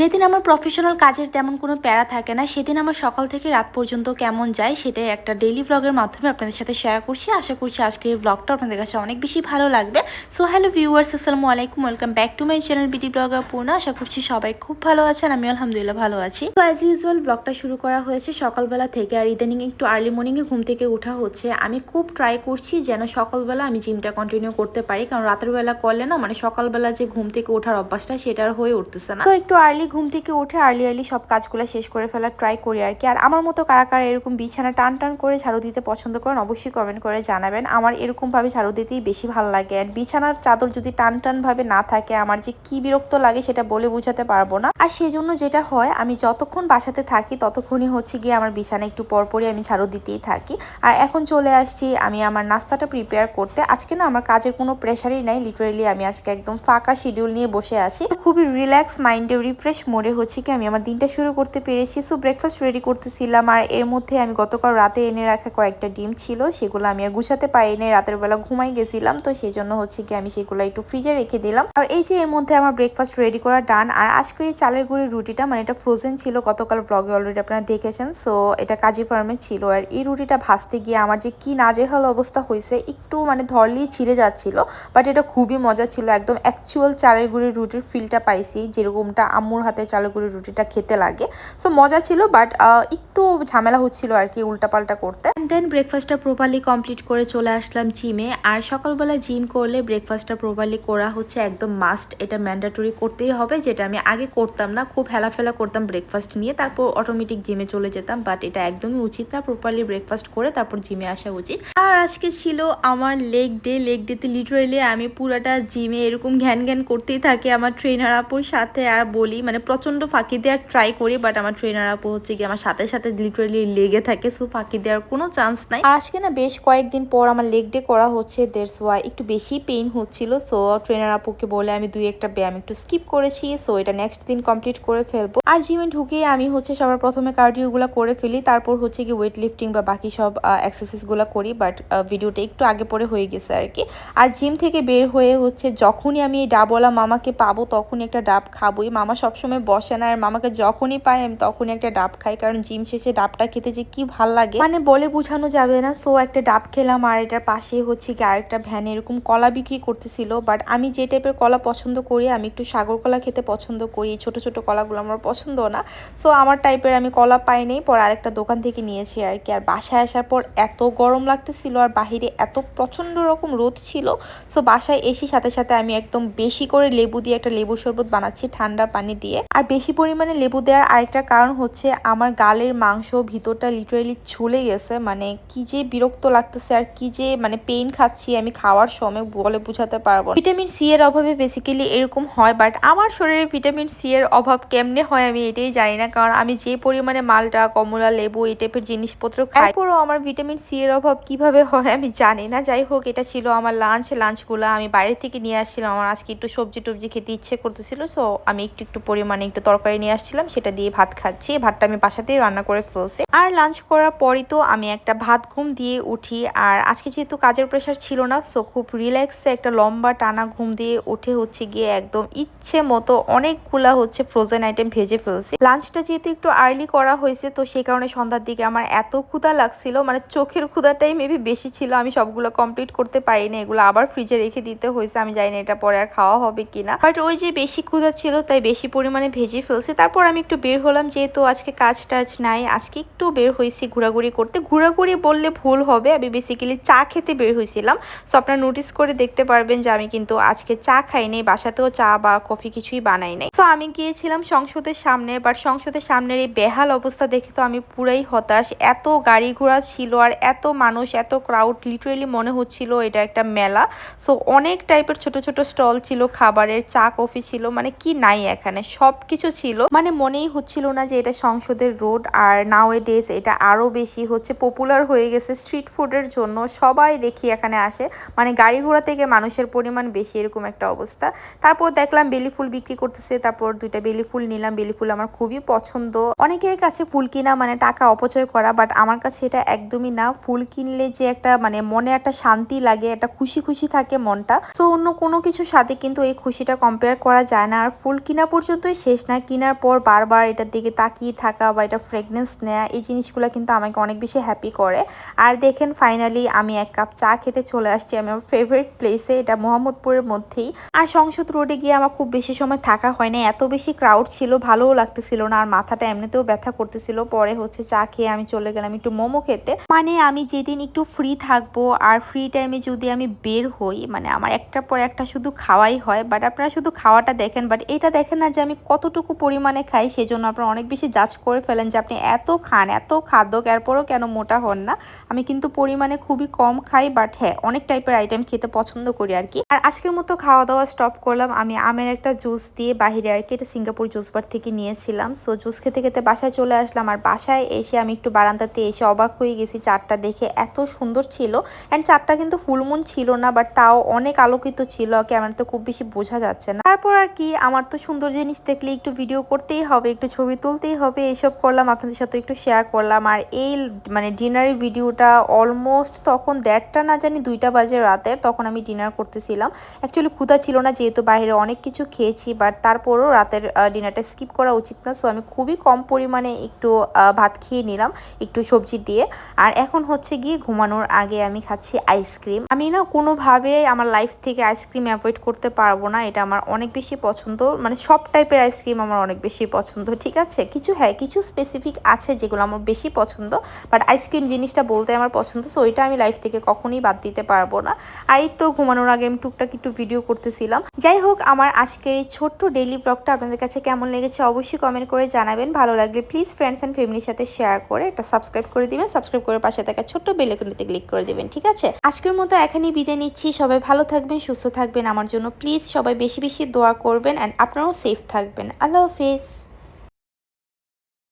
যেদিন আমার প্রফেশনাল কাজের তেমন কোনো প্যারা থাকে না, সেদিন আমার সকাল থেকে রাত পর্যন্ত কেমন যায় সেটাই একটা ডেইলি ব্লগের মাধ্যমে আপনাদের সাথে শেয়ার করছি। আশা করছি আজকের ব্লগটা আপনাদের কাছে অনেক বেশি ভালো লাগবে। সো হ্যালো ভিউয়ার্স আসসালামু আলাইকুম welcome back to my channel BD blogger Purna আশা করছি সবাই খুব ভালো আছেন, আমি আলহামদুলিল্লাহ ভালো আছি। তো অ্যাজ ইউজুয়াল ব্লগটা শুরু করা হয়েছে সকালবেলা থেকে আর ইদানিং একটু আর্লি মর্নিংয়ে ঘুম থেকে ওঠা হচ্ছে। আমি খুব ট্রাই করছি যেন সকালবেলা আমি জিমটা কন্টিনিউ করতে পারি, কারণ রাতের বেলা করলে না মানে সকালবেলা যে ঘুম থেকে ওঠার অভ্যাসটা সেটা আর হয়ে উঠতেছে না। তো একটু আর্লি ঘুম থেকে উঠে আর্লি আর্লি সব কাজগুলো শেষ করে ফেলার ট্রাই করি আর কি। আর আমার মতো কারা কারা এরকম বিছানা টান টান করে ঝাড়ু দিতে পছন্দ করেন, অবশ্যই কমেন্ট করে জানাবেন। আমার এরকমভাবে ঝাড়ু দিতেই বেশি ভালো লাগে। আর বিছানার চাদর যদি টান টান ভাবে না থাকে, আমার যে কি বিরক্ত লাগে সেটা বলে বোঝাতে পারব না। আর সেজন্য যেটা হয়, আমি যতক্ষণ বাসাতে থাকি, ততক্ষণই হচ্ছে গিয়ে আমার বিছানা একটু পরপরই আমি ঝাড়ু দিতেই থাকি। আর এখন চলে আসছি আমি আমার নাস্তাটা প্রিপেয়ার করতে। আজকে না আমার কাজের কোনো প্রেশারই নাই লিটারেলি আমি আজকে একদম ফাঁকা শিডিউল নিয়ে বসে আসি খুবই রিল্যাক্স মাইন্ডে রিফ্রেশ মোডে হচ্ছে কি আমি আমার দিনটা শুরু করতে পেরেছি। সো ব্রেকফাস্ট রেডি করতেছিলাম আর এর মধ্যে আমি গতকাল রাতে এনে রাখা কয়েকটা ডিম ছিল, সেগুলো আমি আর গুছাতে পারিনি। রাতের বেলা ঘুমাই গেছিলাম, তো সেই জন্য হচ্ছে কি আমি সেগুলো একটু ফ্রিজে রেখে দিলাম। আর এই যে এর মধ্যে আমার ব্রেকফাস্ট রেডি করা ডান আর আজকে এই চালের গুঁড়ির রুটিটা মানে এটা ফ্রোজেন ছিল গতকাল ব্লগে অলরেডি আপনারা দেখেছেন সো এটা কাজী ফার্মে ছিল। আর এই রুটিটা ভাজতে গিয়ে আমার যে কি নাজেহাল অবস্থা হয়েছে, একটু মানে ধরলেই ছিঁড়ে যাচ্ছিল বাট এটা খুবই মজা ছিল। একদম অ্যাকচুয়াল চালের গুঁড়ির রুটির ফিলটা পাইছি, যেরকমটা আম্মুর হাতে চালের গুঁড়ির রুটিটা খেতে লাগে। সো মজা ছিল বাট একটু ঝামেলা হচ্ছিল আর কি উল্টাপাল্টা করতে। দেন ব্রেকফাস্টটা প্রপারলি কমপ্লিট করে চলে আসলাম জিমে আর সকালবেলা জিম করলে ব্রেকফাস্টটা প্রপারলি করা হচ্ছে একদম মাস্ট এটা ম্যান্ডাটরি করতেই হবে, যেটা আমি আগে করতাম না। খুব হেলাফেলা করতাম ব্রেকফাস্ট নিয়ে, তারপর অটোমেটিক জিমে চলে যেতাম। বাট এটা একদমই উচিত না প্রপারলি ব্রেকফাস্ট করে তারপর জিমে আসা উচিত। আর আজকে ছিল আমার লেগ ডে লেগ ডেতে লিটারেলি আমি পুরাটা জিমে এরকম ঘ্যান ঘ্যান করতেই থাকি। আমার ট্রেনার আপুর সাথে আর বলি মানে প্রচণ্ড ফাঁকি দেওয়ার ট্রাই করি বাট আমার ট্রেনার আপু হচ্ছে কি আমার সাথে সাথে লিটারেলি লেগে থাকে সো ফাঁকি দেওয়ার কোনো চান্স নাই। আজকে না বেশ কয়েকদিন পর আমার লেগ ডে করা হচ্ছে দেড়স ওয়াই একটু বেশি পেইন হচ্ছিল সো ট্রেনার আপুকে বলে আমি দুই একটা ব্যায়াম একটু স্কিপ করেছি সো এটা নেক্সট দিন কমপ্লিট করে ফেলব। আর জিমে ঢুকে আমি হচ্ছে সবার প্রথমে কার্ডিওগুলো করে ফেলি, তারপর হচ্ছে কি ওয়েট লিফটিং বা বাকি সব এক্সারসাইজগুলো করি বাট ভিডিওটা একটু আগে পরে হয়ে গেছে আর কি। আর জিম থেকে বের হয়ে হচ্ছে যখনই আমি এই ডাবওয়ালা মামাকে পাবো, তখনই একটা ডাব খাবোই। মামা সবসময় বসে না, আর মামাকে যখনই পাই আমি তখনই একটা ডাব খাই, কারণ জিম শেষে ডাবটা খেতে যে কি ভালো লাগে। মানে বলে বোঝানো যাবে না সো একটা ডাব খেলাম, আর এটার পাশে হচ্ছে কি আরেকটা ভ্যানে এরকম কলা বিক্রি করতেছিল বাট আমি যে টাইপের কলা পছন্দ করি, আমি একটু সাগর কলা খেতে পছন্দ করি, ছোট ছোট কলাগুলো আমার পছন্দ না সো আমার টাইপের আমি কলা পাইনি পর আরেকটা দোকান থেকে নিয়েছি আর কি, আর বাসায় আসার পর এত গরম লাগতেছিল, আর বাহিরে এত প্রচণ্ড রকম রোদ ছিল সো বাসায় এসে সাথে সাথে আমি একদম বেশি করে লেবু দিয়ে একটা লেবুর শরবত বানাচ্ছি, ঠান্ডা পানি দিয়ে। আর বেশি পরিমাণে লেবু দেওয়ার আরেকটা কারণ হচ্ছে আমার গালের মাংস ভিতরটা লিটারেলি ছুলে গেছে। মানে কি যে বিরক্ত লাগতেছে আর কি যে মানে পেইন খাচ্ছি আমি খাওয়ার সময় বলে বোঝাতে পারব ভিটামিন সি এর অভাবে বেসিক্যালি এরকম হয় বাট আমার শরীরে ভিটামিন সি এর অভাব কেমনে হয় আমি এটাই জানি না। কারণ আমি যে পরিমাণে মালটা, কমলা, লেবু এই টাইপের জিনিসপত্র খাই। তারপরও আমার ভিটামিন সি এর অভাব কীভাবে হয় আমি জানি না। যাই হোক, এটা ছিল আমার লাঞ্চ লাঞ্চগুলো আমি বাইরে থেকে নিয়ে আসছিলাম। আমার আজকে একটু সবজি টবজি খেতে ইচ্ছে করতেছিল সো আমি একটু একটু পরিমাণে একটু তরকারি নিয়ে আসছিলাম, সেটা দিয়ে ভাত খাচ্ছি। ভাতটা আমি বাসাতেই রান্না করে ফেলছি। আর লাঞ্চ করার পরই তো আমি একটা ভাত ঘুম দিয়ে উঠি। আর আজকে যেহেতু কাজের প্রেশার ছিল না সো খুব রিল্যাক্সে একটা লম্বা টানা ঘুম দিয়ে উঠে হচ্ছে গিয়ে একদম ইচ্ছে মতো অনেকগুলা হচ্ছে ফ্রোজেন আইটেম ভেজে ফেলছি। লাঞ্চটা যেহেতু একটু আর্লি করা হয়েছে, তো সেই কারণে সন্ধ্যার দিকে আমার এত ক্ষুধা লাগছিল মানে চোখের ক্ষুধাটাই মেবি বেশি ছিল, আমি সবগুলো কমপ্লিট করতে পারিনি, এগুলো আবার ফ্রিজে রেখে দিতে হয়েছে, আমি জানি না এটা পরে আর খাওয়া হবে কিনা। বাট ওই যে বেশি ক্ষুধা ছিল, তাই বেশি পরিমাণে ভেজে ফেলছি। তারপর আমি একটু বের হলাম যেহেতু আজকে কাজ টাজ নাই, আজকে একটু বের হয়েছি ঘোরাঘুরি করতে। ঘোরাঘুরি বললে ভুল হবে, আমি বেসিক্যালি চা খেতে বের হয়েছিলাম। সো আপনারা নোটিস করে দেখতে পারবেন যে আমি কিন্তু আজকে চা খাইনি বাসাতেও চা বা কফি কিছুই বানাই নাই। সো আমি গিয়েছিলাম সংসদের সামনে বাট সংসদের সামনের এই বেহাল অবস্থা দেখে তো আমি পুরাই হতাশ। এত গাড়ি ঘোড়া ছিল আর এত মানুষ, এত ক্রাউড লিটারেলি মনে হচ্ছিল এটা একটা মেলা। সো অনেক টাইপের ছোট ছোট স্টল ছিল, খাবারের, চা কফি ছিল মানে কি নাই এখানে? সব কিছু ছিল। মানে মনেই হচ্ছিল না যে এটা সংসদের রোড, আর নাও ডেজ এটা আরও বেশি হচ্ছে পপুলার হয়ে গেছে স্ট্রিট ফুডের জন্য। সবাই দেখি এখানে আসে। মানে গাড়ি ঘোড়া থেকে মানুষের পরিমাণ বেশি এরকম একটা অবস্থা। তারপর দেখলাম বেলি ফুল বিক্রি করতেছে, তারপর দুইটা বেলি ফুল নিলাম। বেলি ফুল আমার খুবই পছন্দ। অনেকের কাছে ফুল কিনা মানে টাকা অপচয় করা বাট আমার কাছে এটা একদমই না। ফুল কিনলে যে একটা মানে মনে একটা শান্তি লাগে, একটা খুশি খুশি থাকে মনটা। তো অন্য কোনো কিছুর সাথে কিন্তু এই খুশিটা কম্পেয়ার করা যায় না। আর ফুল কিনা পর্যন্তই পছন্দই শেষ না কেনার পর বারবার এটার দিকে তাকিয়ে থাকা বা এটা ফ্রেগনেন্স নেওয়া এই জিনিসগুলো কিন্তু আমাকে অনেক বেশি হ্যাপি করে। আর দেখেন ফাইনালি আমি এক কাপ চা খেতে চলে আসছি। আমি আমার ফেভারিট প্লেসে এটা মোহাম্মদপুরের মধ্যেই। আর সংসদ রোডে গিয়ে আমার খুব বেশি সময় থাকা হয় না এত বেশি ক্রাউড ছিল, ভালোও লাগতেছিল না। আর মাথাটা এমনিতেও ব্যথা করতেছিল। পরে হচ্ছে চা খেয়ে আমি চলে গেলাম একটু মোমো খেতে। মানে আমি যেদিন একটু ফ্রি থাকব আর ফ্রি টাইমে যদি আমি বের হই মানে আমার একটার পর একটা শুধু খাওয়াই হয় বাট আপনারা শুধু খাওয়াটা দেখেন বাট এটা দেখেন না যে আমি কতটুকু পরিমাণে খাই সেই জন্য আপনারা অনেক বেশি জাজ করে ফেলেন যে আপনি এত খান, এত খাদ্য এরপরও কেন মোটা হন না। আমি কিন্তু পরিমাণে খুবই কম খাই বাট হ্যাঁ অনেক টাইপের আইটেম খেতে পছন্দ করি আর কি আর আজকের মতো খাওয়া দাওয়া স্টপ করলাম। আমি আমের একটা জুস দিয়ে বাহিরে আর কি, এটা সিঙ্গাপুর জুস বার থেকে নিয়েছিলাম। সো জুস খেতে খেতে বাসায় চলে আসলাম। আর বাসায় এসে আমি একটু বারান্দাতে এসে অবাক হয়ে গেছি, চারটা দেখে এত সুন্দর ছিল। অ্যান্ড চারটা কিন্তু ফুলমুন ছিল না বাট তাও অনেক আলোকিত ছিল। ক্যামেরা তো খুব বেশি বোঝা যাচ্ছে না। তারপর আর কি, আমার তো সুন্দর জিনিস দেখলে একটু ভিডিও করতেই হবে, একটু ছবি তুলতেই হবে এইসব করলাম, আপনাদের সাথে একটু শেয়ার করলাম। আর এই মানে ডিনারের ভিডিওটা অলমোস্ট তখন দেড়টা না জানি, দুইটা বাজে রাতের, তখন আমি ডিনার করতেছিলাম। অ্যাকচুয়ালি ক্ষুধা ছিল না, যেহেতু বাইরে অনেক কিছু খেয়েছি বাট তারপরও রাতের ডিনারটা স্কিপ করা উচিত না। সো আমি খুবই কম পরিমাণে একটু ভাত খেয়ে নিলাম, একটু সবজি দিয়ে। আর এখন হচ্ছে গিয়ে ঘুমানোর আগে আমি খাচ্ছি আইসক্রিম আমি না কোনোভাবে আমার লাইফ থেকে আইসক্রিম অ্যাভয়েড করতে পারব না, এটা আমার অনেক বেশি পছন্দ। মানে সব টাইপের আইসক্রিম আমার অনেক বেশি পছন্দ, ঠিক আছে? কিছু হ্যাঁ কিছু স্পেসিফিক আছে যেগুলো আমার বেশি পছন্দ বাট আইসক্রিম জিনিসটা বলতে আমার পছন্দ সো ওইটা আমি লাইফ থেকে কখনোই বাদ দিতে পারব না। আর এই তো ঘুমানোর আগে আমি টুকটাক একটু ভিডিও করতেছিলাম। যাই হোক, আমার আজকের এই ছোট্ট ডেইলি ব্লগটা আপনাদের কাছে কেমন লেগেছে অবশ্যই কমেন্ট করে জানাবেন। ভালো লাগলে প্লিজ ফ্রেন্ডস অ্যান্ড ফ্যামিলির সাথে শেয়ার করে এটা সাবস্ক্রাইব করে দিবেন সাবস্ক্রাইব করে পাশে থাকা ছোট্ট বেল আইকনটিতে ক্লিক করে দিবেন, ঠিক আছে? আজকের মতো এখানেই বিদায় নিচ্ছি, সবাই ভালো থাকবেন, সুস্থ থাকবেন, আমার জন্য প্লিজ সবাই বেশি বেশি দোয়া করবেন অ্যান্ড আপনারাও সেফ থাকবেন আল্লাহ হাফিজ।